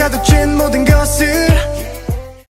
가득 찐 모든